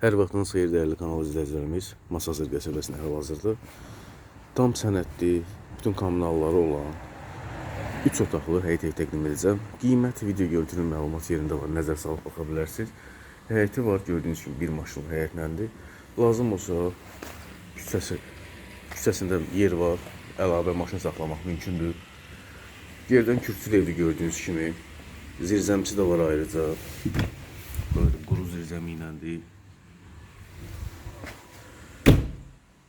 Hər vaxtınız xeyir dəyərli kanal izləyicilərimiz. Masazır qəsəbəsində hal-hazırda tam sənədli, bütün kommunalları olan 3 otaqlı həyət evi təqdim edəcəm. Qiymət video görüntünün məlumat yerində var. Nəzər salıb baxa bilərsiniz. Həyəti var, gördüyünüz kimi bir maşınlı həyətləndir. Lazım olsa küçəsi küçəsində yer var. Əlavə maşın saxlamaq mümkündür. Yerdən kürsülü evdə gördüyünüz kimi zirzəmisi də var ayrıca. Böyle quru zirzəmi iləndir.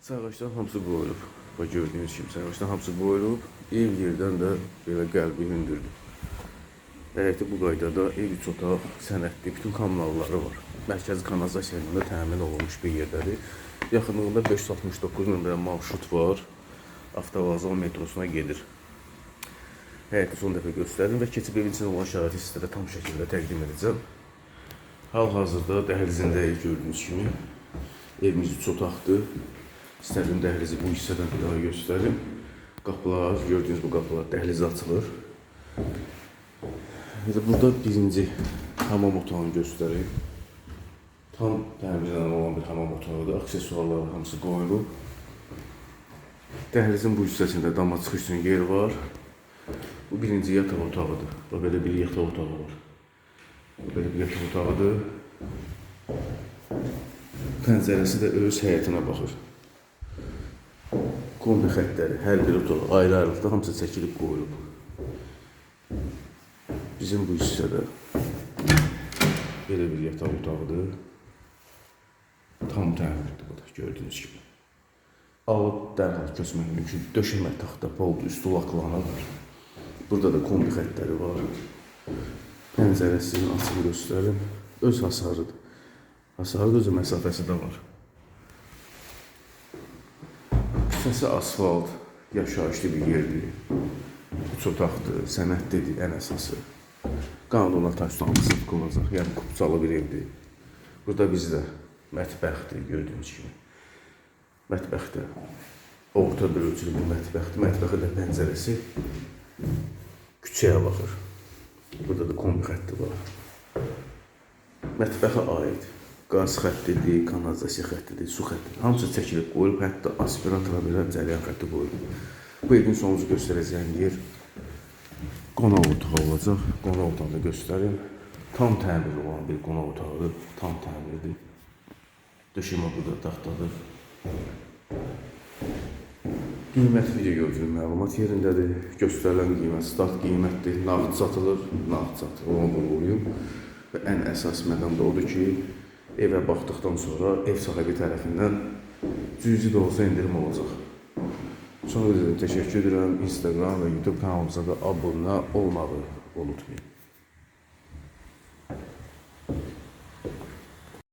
Sağaçdan hamısı qoyulub. Bax gördüyünüz kimi sağaçdan hamısı qoyulub. Ev yerdən də belə qəlbi hündürdür. Həyəti bu qaydada ev üç otaq, sənədli, bütün kommunalları var. Mərkəzi kanalizasiya ilə də təmin olunmuş bir yerdədir. Yaxınlığında 569 nömrə marşrut var. Avtovağzal metrosuna gedir. Həyəti son dəfə göstərdim və keçib evin içində olan şəraiti sizlərə tam şəkildə təqdim edəcəm. Hal-hazırda dəhlizindəyik gördüyünüz kimi. Evimiz üç otaqdır. İstədim dəhlizi bu hissədən bir daha göstərim. Qapılar, gördüyünüz bu qapılar dəhlizə açılır. Də burada birinci hamam otağını göstərim. Tam təmirlənən olan bir hamam otağıdır. Aksesuarlar hamısı qoyulub. Dəhlizin bu hissəsində dama çıxış üçün yer var. Bu birinci yataq otağıdır. Bax belə bir yataq otağı var. Belə bir yataq otağıdır. Pəncərəsi də öz həyətinə baxır. Kombi xəttləri hər bir otaq ayrı-ayrılıqda hamısı çəkilib qoyulub. Bizim bu hissədə belə bir yataq otağıdır. Tam təmirlidir bu da gördüyünüz kimi. Alıb dərhal köçmək mümkün. Döşəmə taxta, poldu, üstü laklanıb. Burada da kombi xəttləri var. Pəncərəsini açıb göstərim. Öz hasarıdır. Hasarı da öz məsafəsi də var. Küçəsi asfalt, yaşayışlı bir yerdir. Üç otaqdır, sənədlidir ən əsası. Qanunla təşkilatı qılınacaq, yəni kupçalı bir evdir. Burada bizdə mətbəxdir, gördüyünüz kimi. Mətbəxdə orta bir ölçülü bir mətbəxdir. Mətbəxin də pəncərəsi küçəyə baxır. Burada da kombi xətti var. Mətbəxə aid qaz xəttidir, kanalizasiya xəttidir, su xəttidir. Hamısı çəkilib qoyulub, hətta aspiratora belə cəryan xətti qoyulub. Bu evin sonucu göstərəcəyim yer qonaq otağı olacaq. Qonaq otağını göstərim. Tam təmir olan bir qonaq otağıdır. Tam təmirdir. Döşəmə burada taxtadır. Qiymət video gördüyüm məlumat yerindədir. Göstərilən qiymət start qiymətdir. Nağd satılır, nağd satılır. Onu vurğulayım. Və ən əsas məqam da odur ki, evə baxdıqdan sonra ev sahibi tərəfindən cüzi də olsa endirim olacaq. Çox üzrə təşəkkür edirəm. Instagram və YouTube kanalımıza da abunə olmağı unutmayın.